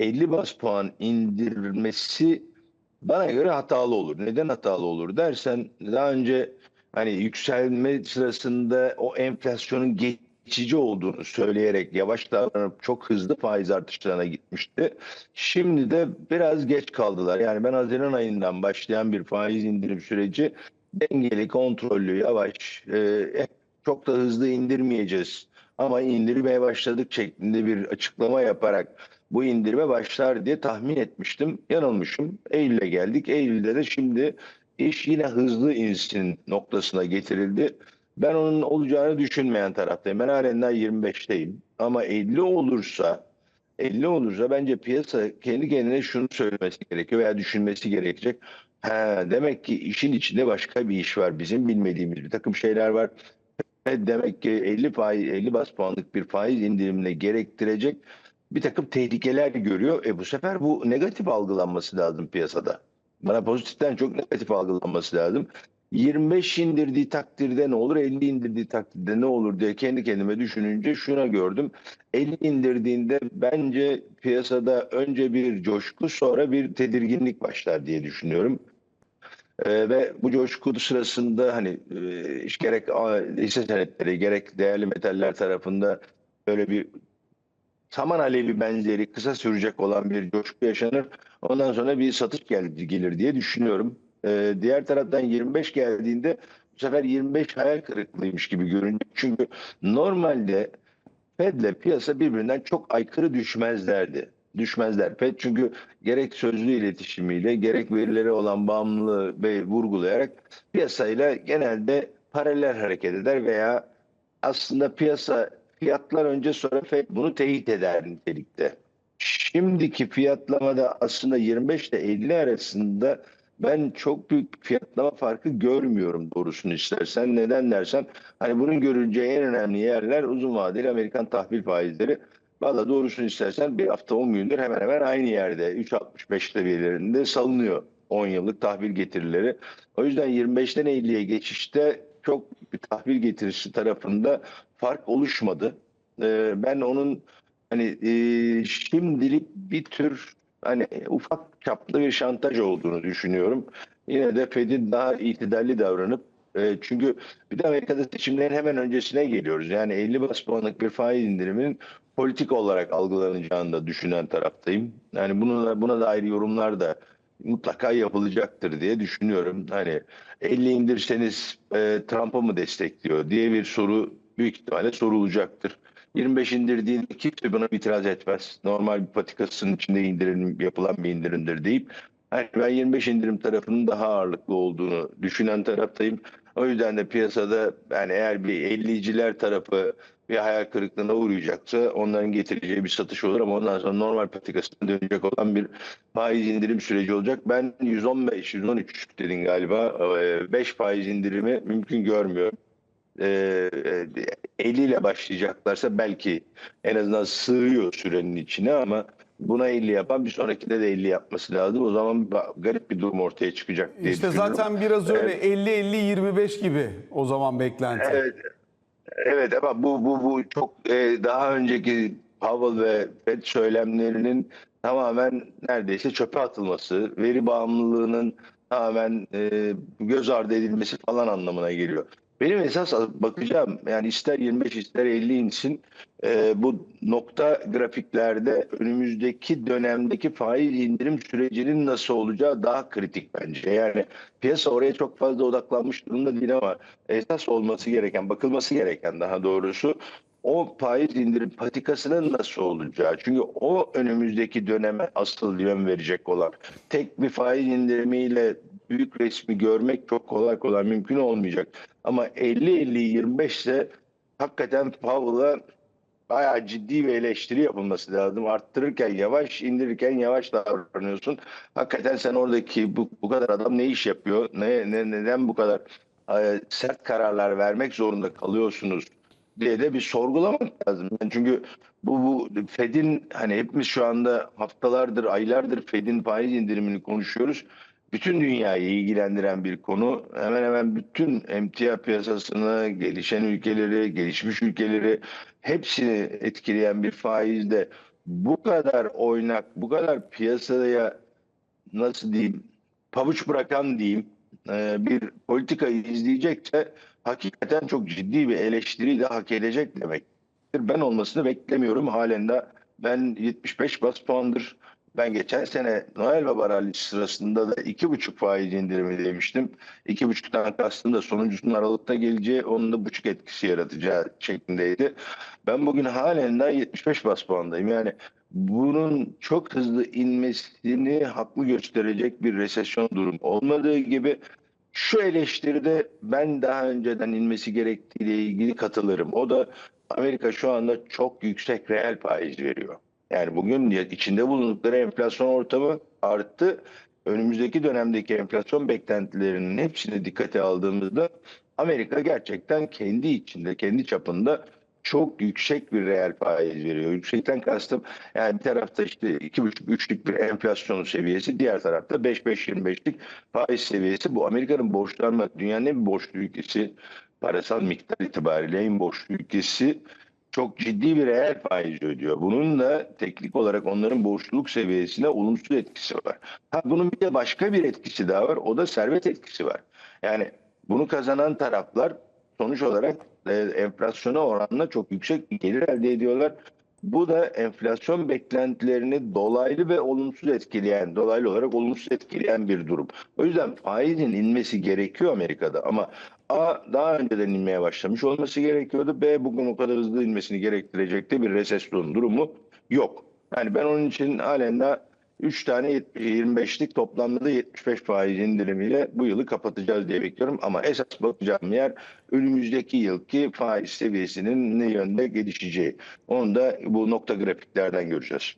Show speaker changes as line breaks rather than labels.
50 bas puan indirmesi bana göre hatalı olur. Neden hatalı olur dersen daha önce hani yükselme sırasında o enflasyonun geçici olduğunu söyleyerek yavaş davranıp çok hızlı faiz artışlarına gitmişti. Şimdi de biraz geç kaldılar. Yani ben Haziran ayından başlayan bir faiz indirim süreci dengeli, kontrollü, yavaş, e, çok da hızlı indirmeyeceğiz ama indirmeye başladık şeklinde bir açıklama yaparak bu indirme başlar diye tahmin etmiştim. Yanılmışım. Eylül'e geldik. Eylül'de de şimdi iş yine hızlı insin noktasına getirildi. Ben onun olacağını düşünmeyen taraftayım. Ben halen daha 25'teyim. Ama 50 olursa 50 olursa bence piyasa kendi kendine şunu söylemesi gerekiyor veya düşünmesi gerekecek. Ha, demek ki işin içinde başka bir iş var. Bizim bilmediğimiz bir takım şeyler var. Ve Demek ki 50 faiz 50 bas puanlık bir faiz indirimine gerektirecek bir takım tehlikeler görüyor. E bu sefer bu negatif algılanması lazım piyasada. Bana pozitiften çok negatif algılanması lazım. 25 indirdiği takdirde ne olur, 50 indirdiği takdirde ne olur diye kendi kendime düşününce şuna gördüm. 50 indirdiğinde bence piyasada önce bir coşku sonra bir tedirginlik başlar diye düşünüyorum. Ee, ve bu coşku sırasında hani e, gerek hisse senetleri gerek değerli metaller tarafında böyle bir saman alevi benzeri kısa sürecek olan bir coşku yaşanır. Ondan sonra bir satış gel gelir diye düşünüyorum. Ee, diğer taraftan 25 geldiğinde bu sefer 25 hayal kırıklığıymış gibi görünüyor. Çünkü normalde Fed'le piyasa birbirinden çok aykırı düşmezlerdi. Düşmezler. Fed çünkü gerek sözlü iletişimiyle gerek verilere olan bağımlılığı vurgulayarak piyasayla genelde paralel hareket eder veya aslında piyasa fiyatlar önce sonra Fed bunu teyit eder nitelikte. Şimdiki fiyatlamada aslında 25 ile 50 arasında ben çok büyük fiyatlama farkı görmüyorum doğrusunu istersen. Neden dersen hani bunun görüleceği en önemli yerler uzun vadeli Amerikan tahvil faizleri. Valla doğrusunu istersen bir hafta 10 gündür hemen hemen aynı yerde 3.65 seviyelerinde salınıyor 10 yıllık tahvil getirileri. O yüzden 25'ten 50'ye geçişte çok bir tahvil getirisi tarafında fark oluşmadı. Ee, ben onun hani e, şimdilik bir tür hani ufak çaplı bir şantaj olduğunu düşünüyorum. Yine de Fed'in daha itidalli davranıp e, çünkü bir de Amerika'da seçimlerin hemen öncesine geliyoruz. Yani 50 bas puanlık bir faiz indiriminin politik olarak algılanacağını da düşünen taraftayım. Yani buna, buna dair yorumlar da mutlaka yapılacaktır diye düşünüyorum. Hani 50 indirseniz e, Trump'a mı destekliyor diye bir soru büyük ihtimalle sorulacaktır. 25 indirdiğinde kimse buna itiraz etmez. Normal bir patikasının içinde indirim yapılan bir indirimdir deyip hani ben 25 indirim tarafının daha ağırlıklı olduğunu düşünen taraftayım. O yüzden de piyasada yani eğer bir 50'ciler tarafı bir hayal kırıklığına uğrayacaksa onların getireceği bir satış olur ama ondan sonra normal patikasına dönecek olan bir faiz indirim süreci olacak. Ben 115, 113 dedin galiba 5 faiz indirimi mümkün görmüyorum. 50 ile başlayacaklarsa belki en azından sığıyor sürenin içine ama buna 50 yapan bir sonrakinde de 50 yapması lazım. O zaman garip bir durum ortaya çıkacak diye
İşte
düşünüyorum.
zaten biraz öyle 50-50-25 gibi o zaman beklenti.
Evet. Evet ama bu bu bu çok e, daha önceki Powell ve Fed söylemlerinin tamamen neredeyse çöpe atılması, veri bağımlılığının tamamen e, göz ardı edilmesi falan anlamına geliyor. Benim esas bakacağım yani ister 25 ister 50 insin e, bu nokta grafiklerde önümüzdeki dönemdeki faiz indirim sürecinin nasıl olacağı daha kritik bence. Yani piyasa oraya çok fazla odaklanmış durumda değil ama esas olması gereken, bakılması gereken daha doğrusu o faiz indirim patikasının nasıl olacağı. Çünkü o önümüzdeki döneme asıl yön verecek olan tek bir faiz indirimiyle büyük resmi görmek çok kolay kolay mümkün olmayacak. Ama 50-50-25 ise hakikaten Powell'a bayağı ciddi bir eleştiri yapılması lazım. Arttırırken yavaş, indirirken yavaş davranıyorsun. Hakikaten sen oradaki bu, bu kadar adam ne iş yapıyor? Ne, ne neden bu kadar e, sert kararlar vermek zorunda kalıyorsunuz diye de bir sorgulamak lazım. Yani çünkü bu, bu Fed'in hani hepimiz şu anda haftalardır, aylardır Fed'in faiz indirimini konuşuyoruz. Bütün dünyayı ilgilendiren bir konu. Hemen hemen bütün emtia piyasasını, gelişen ülkeleri, gelişmiş ülkeleri hepsini etkileyen bir faizde bu kadar oynak, bu kadar piyasaya nasıl diyeyim pabuç bırakan diyeyim e, bir politikayı izleyecekse hakikaten çok ciddi bir eleştiri de hak edecek demektir. Ben olmasını beklemiyorum halen de. Ben 75 bas puandır. Ben geçen sene Noel Baba Rallisi sırasında da iki buçuk faiz indirimi demiştim. İki buçuktan kastım da sonuncusunun Aralık'ta geleceği onun da buçuk etkisi yaratacağı şeklindeydi. Ben bugün halen daha 75 bas puandayım. Yani bunun çok hızlı inmesini haklı gösterecek bir resesyon durum olmadığı gibi şu eleştiride ben daha önceden inmesi gerektiğiyle ilgili katılırım. O da Amerika şu anda çok yüksek reel faiz veriyor. Yani bugün içinde bulundukları enflasyon ortamı arttı. Önümüzdeki dönemdeki enflasyon beklentilerinin hepsini dikkate aldığımızda Amerika gerçekten kendi içinde, kendi çapında çok yüksek bir reel faiz veriyor. Yüksekten kastım yani bir tarafta işte 2,5-3'lük bir enflasyon seviyesi, diğer tarafta 5-5-25'lik faiz seviyesi. Bu Amerika'nın borçlanma, dünyanın en borçlu ülkesi, parasal miktar itibariyle en borçlu ülkesi çok ciddi bir reel faiz ödüyor. Bunun da teknik olarak onların borçluluk seviyesine olumsuz etkisi var. Ha, bunun bir de başka bir etkisi daha var. O da servet etkisi var. Yani bunu kazanan taraflar sonuç olarak e, enflasyona oranla çok yüksek bir gelir elde ediyorlar. Bu da enflasyon beklentilerini dolaylı ve olumsuz etkileyen, dolaylı olarak olumsuz etkileyen bir durum. O yüzden faizin inmesi gerekiyor Amerika'da ama A daha önceden inmeye başlamış olması gerekiyordu. B bugün o kadar hızlı inmesini gerektirecek de bir resesyon durumu yok. Yani ben onun için halen daha 3 tane 25'lik toplamda da 75 faiz indirimiyle bu yılı kapatacağız diye bekliyorum. Ama esas bakacağım yer önümüzdeki yılki faiz seviyesinin ne yönde gelişeceği. Onu da bu nokta grafiklerden göreceğiz.